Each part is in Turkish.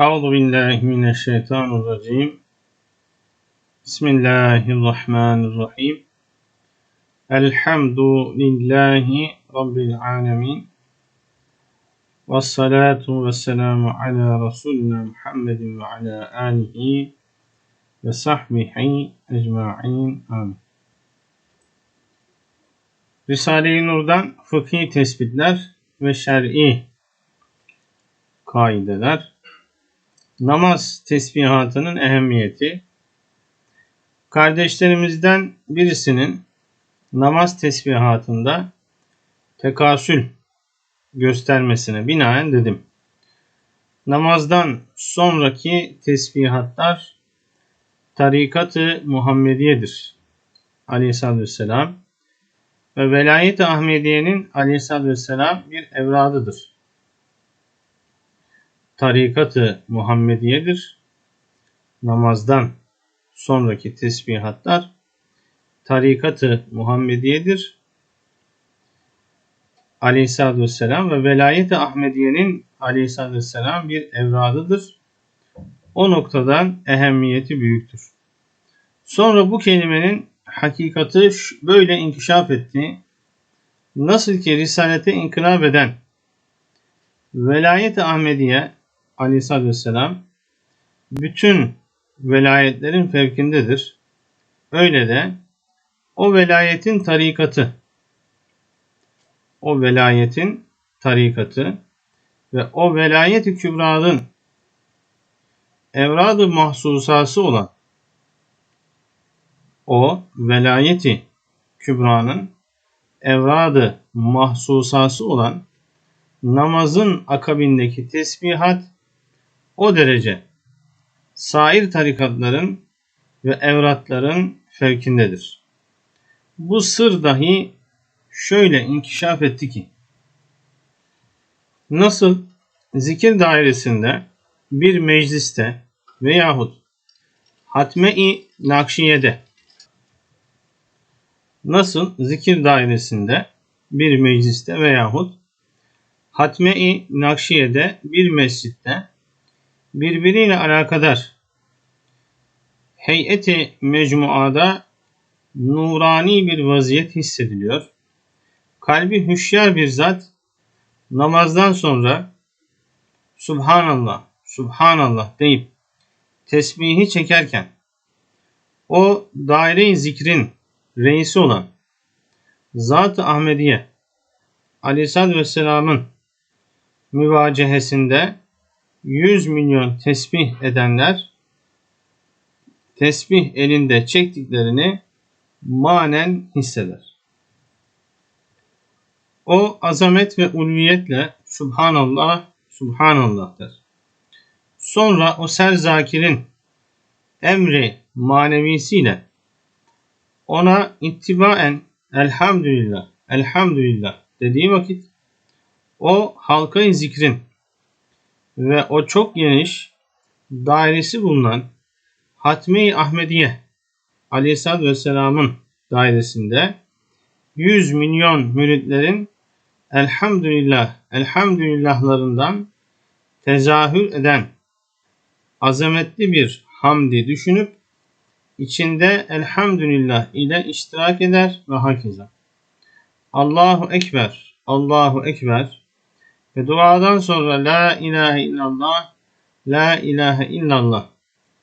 Euzu billahi mineşşeytanirracim. Bismillahirrahmanirrahim. Elhamdülillahi rabbil alamin. Ves salatu vesselamu ala Resulina Muhammedin ve ala alihi ve sahbihi ecmaîn. Amin. Risale-i Nur'dan fıkhi tespitler ve şer'i kaideler. Namaz tesbihatının ehemmiyeti. Kardeşlerimizden birisinin namaz tesbihatında tekasül göstermesine binaen dedim. Namazdan sonraki tesbihatlar tarikatı Muhammediye'dir. Aleyhisselatü Vesselam ve velayet-i Ahmediye'nin Aleyhisselatü Vesselam bir evradıdır. Tarikatı Muhammediye'dir. Namazdan sonraki tesbihatlar tarikatı Muhammediye'dir. Aleyhisselatü Vesselam ve velayet-i Ahmediye'nin Aleyhisselatü Vesselam bir evradıdır. O noktadan ehemmiyeti büyüktür. Sonra bu kelimenin hakikati böyle inkişaf etti. Nasıl ki Risalete inkılap eden Velayet-i Ahmediye aleyhissalatü vesselam bütün velayetlerin fevkindedir. Öyle de o velayetin tarikatı o velayetin tarikatı ve o velayet-i kübranın evrad-ı mahsusası olan o velayeti kübranın evradı mahsusası olan namazın akabindeki tesbihat o derece sair tarikatların ve evratların fevkindedir. Bu sır dahi şöyle inkişaf etti ki nasıl zikir dairesinde bir mecliste veyahut hatme-i nakşiyede nasıl zikir dairesinde bir mecliste veyahut Hatme-i Nakşiye'de bir mescitte birbiriyle alakadar heyeti mecmuada nurani bir vaziyet hissediliyor. Kalbi hüşyar bir zat namazdan sonra Subhanallah, Subhanallah deyip tesbihi çekerken o daire-i zikrin reisi olan Zat-ı Ahmediye Aleyhisselatü Vesselam'ın müvacehesinde 100 milyon tesbih edenler tesbih elinde çektiklerini manen hisseder. O azamet ve ulviyetle Subhanallah, Subhanallah der. Sonra o ser zakirin emri manevisiyle ona ittibaen elhamdülillah, elhamdülillah dediği vakit o halkayı zikrin ve o çok geniş dairesi bulunan Hatmi Ahmediye Aleyhisselatü Vesselam'ın dairesinde 100 milyon müritlerin elhamdülillah, elhamdülillahlarından tezahür eden azametli bir hamdi düşünüp içinde elhamdülillah ile iştirak eder ve hakeza. Allahu Ekber, Allahu Ekber ve duadan sonra La ilahe illallah, La ilahe illallah.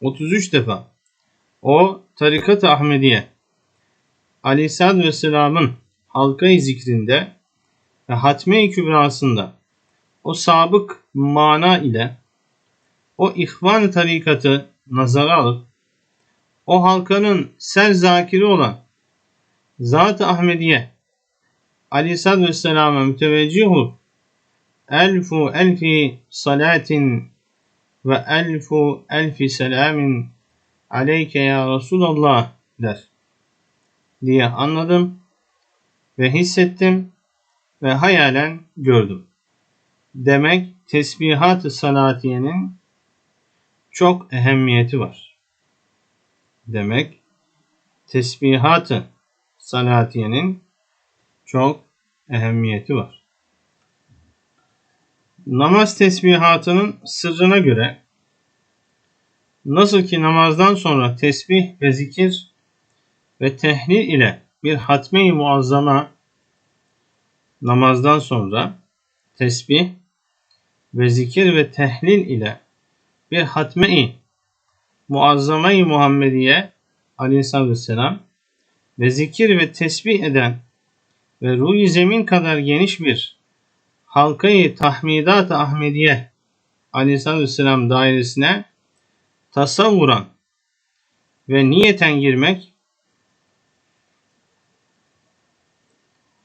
33 defa. O tarikat-ı Ahmediye. Aleyhisselatü Vesselam'ın halka-i zikrinde ve hatme-i kübrasında o sabık mana ile o ihvan tarikatı nazara alıp o halkanın ser zakiri olan Zat-ı Ahmediye Aleyhisselatü Vesselam'a müteveccih olup elfu elfi salatin ve elfu elfi selamin aleyke ya Resulallah der diye anladım ve hissettim ve hayalen gördüm. Demek tesbihat-ı salatiyenin çok ehemmiyeti var. Demek tesbihat-ı salatiyenin çok ehemmiyeti var. Namaz tesbihatının sırrına göre Nasıl ki namazdan sonra tesbih ve zikir ve tehlil ile bir hatme-i muazzama namazdan sonra tesbih ve zikir ve tehlil ile bir hatme-i muazzama-i Muhammediye aleyhissalatü vesselam ve zikir ve tesbih eden ve ruh zemin kadar geniş bir halkayı tahmidat-ı Ahmediye aleyhissalatü vesselam dairesine tasavvuran ve niyeten girmek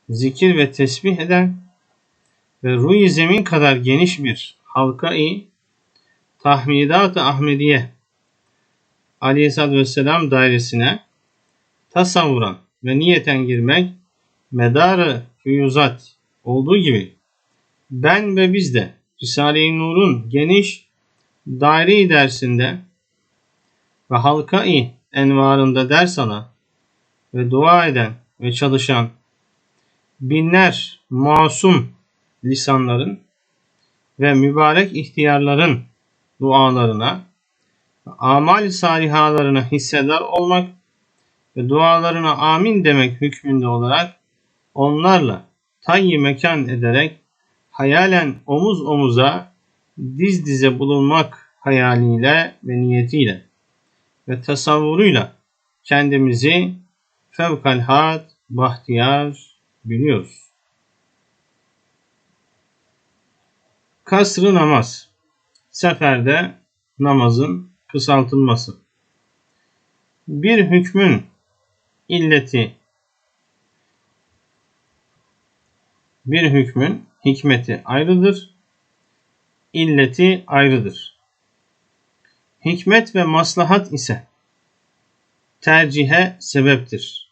zikir ve tesbih eden ve ruh zemin kadar geniş bir halkayı tahmidat-ı Ahmediye aleyhissalatü vesselam dairesine tasavvuran ve niyeten girmek medarı füyuzat olduğu gibi ben ve biz de Risale-i Nur'un geniş daire dersinde ve halka-i envarında ders alan ve dua eden ve çalışan binler masum lisanların ve mübarek ihtiyarların dualarına, amal salihalarına hissedar olmak ve dualarına amin demek hükmünde olarak onlarla tayyi mekan ederek hayalen omuz omuza diz dize bulunmak hayaliyle ve niyetiyle ve tasavvuruyla kendimizi fevkalhat bahtiyar biliyoruz. Kasrı namaz. Seferde namazın kısaltılması. Bir hükmün illeti bir hükmün hikmeti ayrıdır, illeti ayrıdır. Hikmet ve maslahat ise tercihe sebeptir.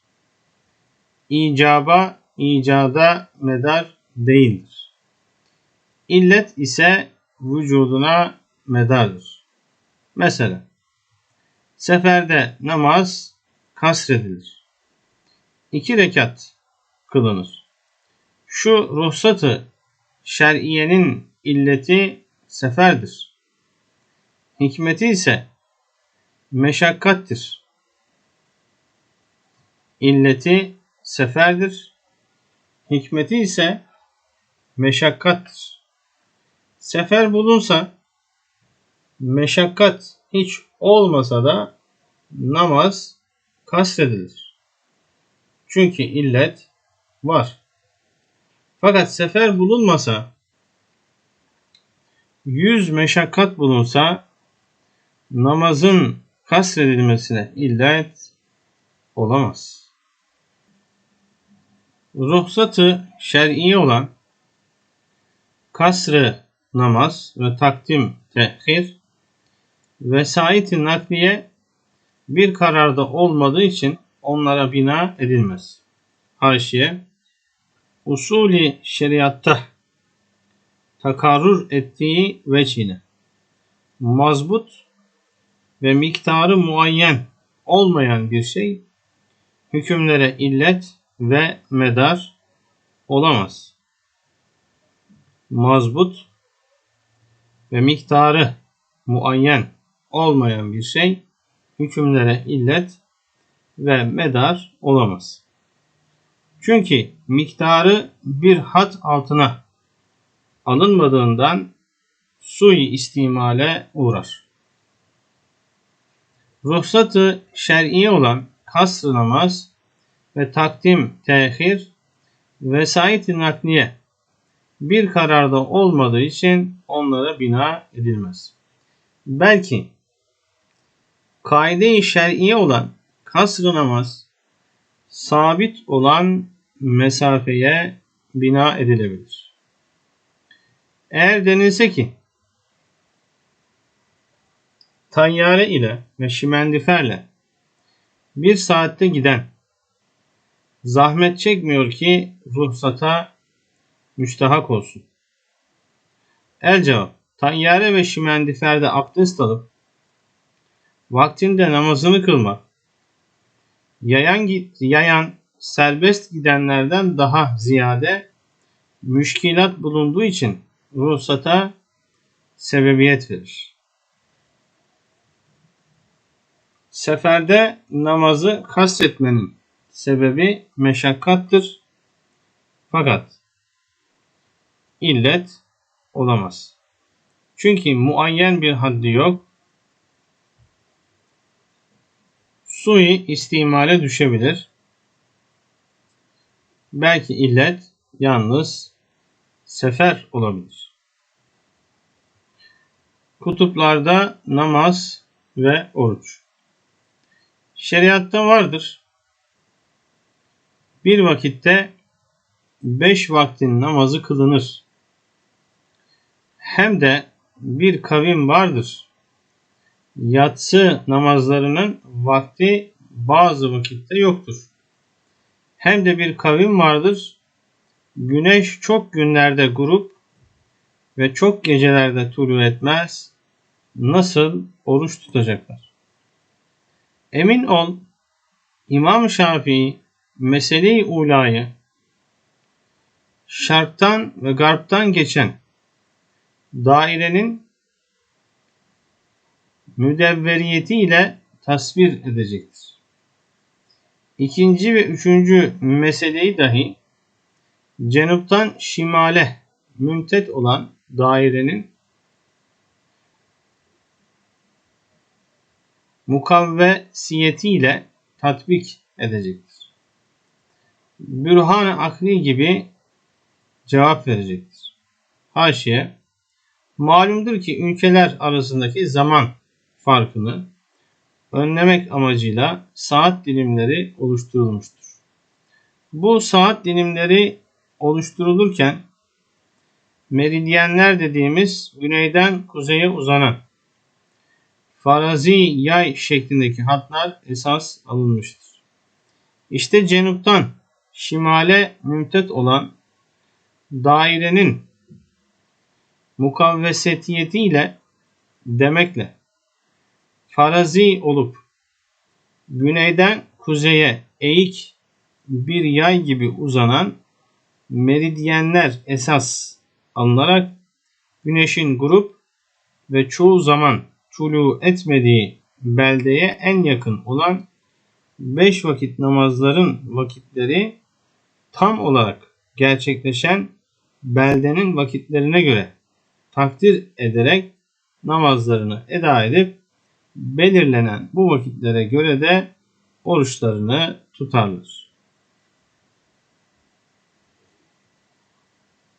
İcaba, icada medar değildir. İllet ise vücuduna medardır. Mesela seferde namaz kasredilir. İki rekat kılınır. Şu ruhsatı şer'iyenin illeti seferdir. Hikmeti ise meşakkattir. İlleti seferdir. Hikmeti ise meşakkattir. Sefer bulunsa meşakkat hiç olmasa da namaz kasredilir. Çünkü illet var. Fakat sefer bulunmasa, yüz meşakkat bulunsa namazın kasredilmesine illet olamaz. Ruhsatı şer'i olan kasrı namaz ve takdim tehir vesait-i nakliye bir kararda olmadığı için onlara bina edilmez. Haşiye usulü şeriatta takarrur ettiği veçhine mazbut ve miktarı muayyen olmayan bir şey hükümlere illet ve medar olamaz. Mazbut ve miktarı muayyen olmayan bir şey hükümlere illet ve medar olamaz. Çünkü miktarı bir hat altına alınmadığından sui istimale uğrar. Ruhsatı şer'i olan kasr namaz ve takdim, tehir vesait-i nakliye bir kararda olmadığı için onlara bina edilmez. Belki kaide-i şer'iye olan kasr namaz sabit olan mesafeye bina edilebilir. Eğer denilse ki tayyare ile ve şimendiferle bir saatte giden zahmet çekmiyor ki ruhsata müstahak olsun. El cevap. Tayyare ve şimendiferde abdest alıp vaktinde namazını kılmak yayan, yayan serbest gidenlerden daha ziyade müşkilat bulunduğu için ruhsata sebebiyet verir. Seferde namazı kastetmenin sebebi meşakkattır. Fakat illet olamaz. Çünkü muayyen bir haddi yok. Sui istimale düşebilir. Belki illet yalnız sefer olabilir. Kutuplarda namaz ve oruç. Şeriatta vardır. Bir vakitte beş vaktin namazı kılınır. Hem de bir kavim vardır. Yatsı namazlarının vakti bazı vakitte yoktur. Hem de bir kavim vardır. Güneş çok günlerde grup ve çok gecelerde tulu etmez. Nasıl oruç tutacaklar? Emin ol İmam Şafii mesele-i ulayı şarktan ve garptan geçen dairenin müdevveriyeti ile tasvir edecektir. İkinci ve üçüncü meseleyi dahi cenuptan şimale mümtet olan dairenin mukavvesiyetiyle tatbik edecektir. Bürhan-ı akli gibi cevap verecektir. Haşiye Malumdur ki ülkeler arasındaki zaman farkını önlemek amacıyla saat dilimleri oluşturulmuştur. Bu saat dilimleri oluşturulurken meridyenler dediğimiz güneyden kuzeye uzanan farazi yay şeklindeki hatlar esas alınmıştır. İşte cenuptan şimale mümtet olan dairenin mukavvesetiyetiyle demekle farazi olup güneyden kuzeye eğik bir yay gibi uzanan meridyenler esas alınarak güneşin grup ve çoğu zaman çulu etmediği beldeye en yakın olan beş vakit namazların vakitleri tam olarak gerçekleşen beldenin vakitlerine göre takdir ederek namazlarını eda edip belirlenen bu vakitlere göre de oruçlarını tutarlar.